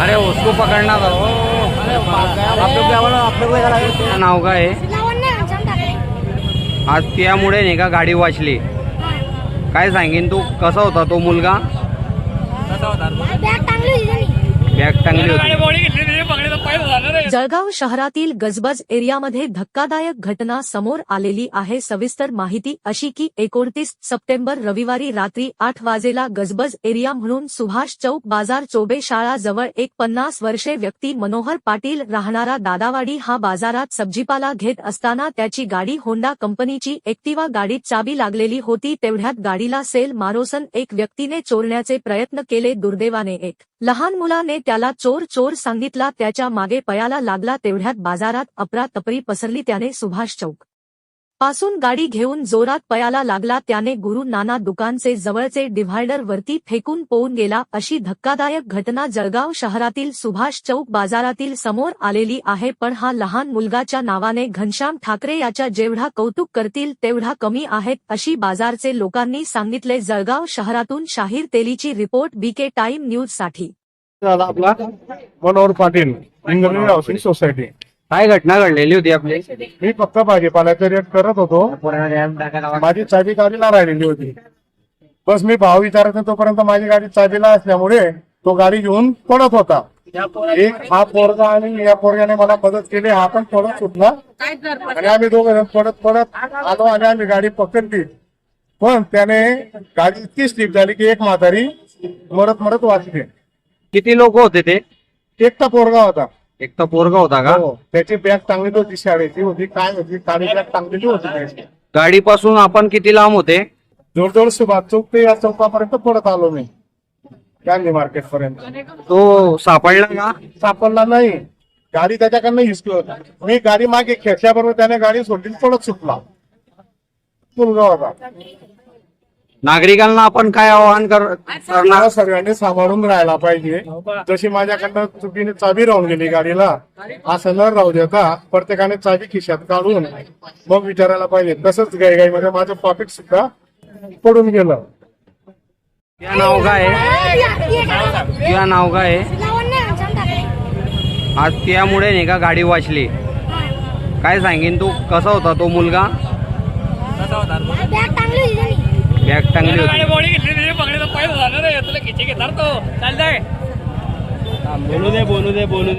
अरे उसको पकडणार हो? नाव काय आहे आज त्यामुळे नाही का गाडी वाचली. काय सांगेन तू? कसा होता तो मुलगा? बॅग टांगली होती. जळगाव शहरातील गजबज एरियामध्ये धक्कादायक घटना समोर आलेली आहे. सविस्तर माहिती अशी की एकोणतीस सप्टेंबर रविवारी रात्री आठ वाजेला गजबज एरिया म्हणून सुभाष चौक बाजार चोबे शाळा जवळ एक पन्नास वर्षे व्यक्ती मनोहर पाटील राहणारा दादावाडी हा बाजारात सब्जीपाला घेत असताना त्याची गाडी होंडा कंपनीची एक्टिवा गाडीत चाबी लागलेली होती. तेवढ्यात गाडीला सेल मारोसन एक व्यक्तीने चोरण्याचे प्रयत्न केले. दुर्दैवाने एक लहान मुलाने त्याला चोर चोर सांगितला. त्याच्या मागे पयाला लागला तेवढ्यात बाजारात अपरातपरी पसरली त्याने सुभाष चौक. पासून गाडी घेऊन जोरात पयाला लागला त्याने गुरु नाना दुकानचे जवळचे डिव्हायडर वरती फेकून पोहून गेला अशी धक्कादायक घटना जळगाव शहरातील सुभाष चौक बाजारातील समोर आलेली आहे पण हा लहान मुलगाच्या नावाने घनश्याम ठाकरे याच्या जेवढा कौतुक करतील तेवढा कमी आहेत अशी बाजारचे लोकांनी सांगितले जळगाव शहरातून शाहीर तेलीची रिपोर्ट बीके टाइम न्यूजसाठी झाला आपला मनोहर पाटील इंग्रजी हाऊसिंग सोसायटी काय घटना घडलेली होती आपली? मी फक्त भाजीपाल्याचा रेट करत होतो. माझी चाबी गाडीला राहिलेली होती. बस मी भाव विचारत तोपर्यंत माझी गाडी चाबीला असल्यामुळे तो गाडी घेऊन पडत होता. एक हा पोरगा आणि या पोरग्याने मला मदत केली हा पण पडत सुटला. आणि आम्ही दोघ पडत पडत आलो आणि आम्ही गाडी पकडली. पण त्याने गाडी इतकी स्लिप झाली की एक म्हातारी मरत मरत वाचली. किती लोक होते ते? एकटा पोरगा होता. एक तर पोरगा होता का? हो त्याची बॅग चांगली होती शाळेची होती. काय होती? काळी बॅग चांगलेली होती त्याची. गाडीपासून आपण किती लांब होते? जवळजवळ सुभाष चौक ते या चौकापर्यंत पडत आलो मी. गांधी मार्केट पर्यंत. तो सापडला का? सापडला नाही. गाडी त्याच्याकडनं हिसकी होता. मी गाडी मागे खेचल्याबरोबर त्याने गाडी सोडली पडत सुटला. मुलगा होता. नागरिकांना आपण काय आवाहन कर करणार? सगळ्यांनी सांभाळून राहायला पाहिजे. जशी माझ्याकडनं चुकीने चाबी राहून गेली गाडीला असं न राहू देता प्रत्येकाने चाबी खिशात काढून मग विचारायला पाहिजे. तसंच गाईमध्ये माझं पॉकेट सुद्धा पडून गेलं. तुझं नाव काय आहे? तुझं नाव काय आहे? आज त्यामुळे नाही का गाडी वाचली? काय सांगेन तू? कसा होता तो मुलगा? बॅग टांगली होती. बोलू दे बोलू दे बोलू दे.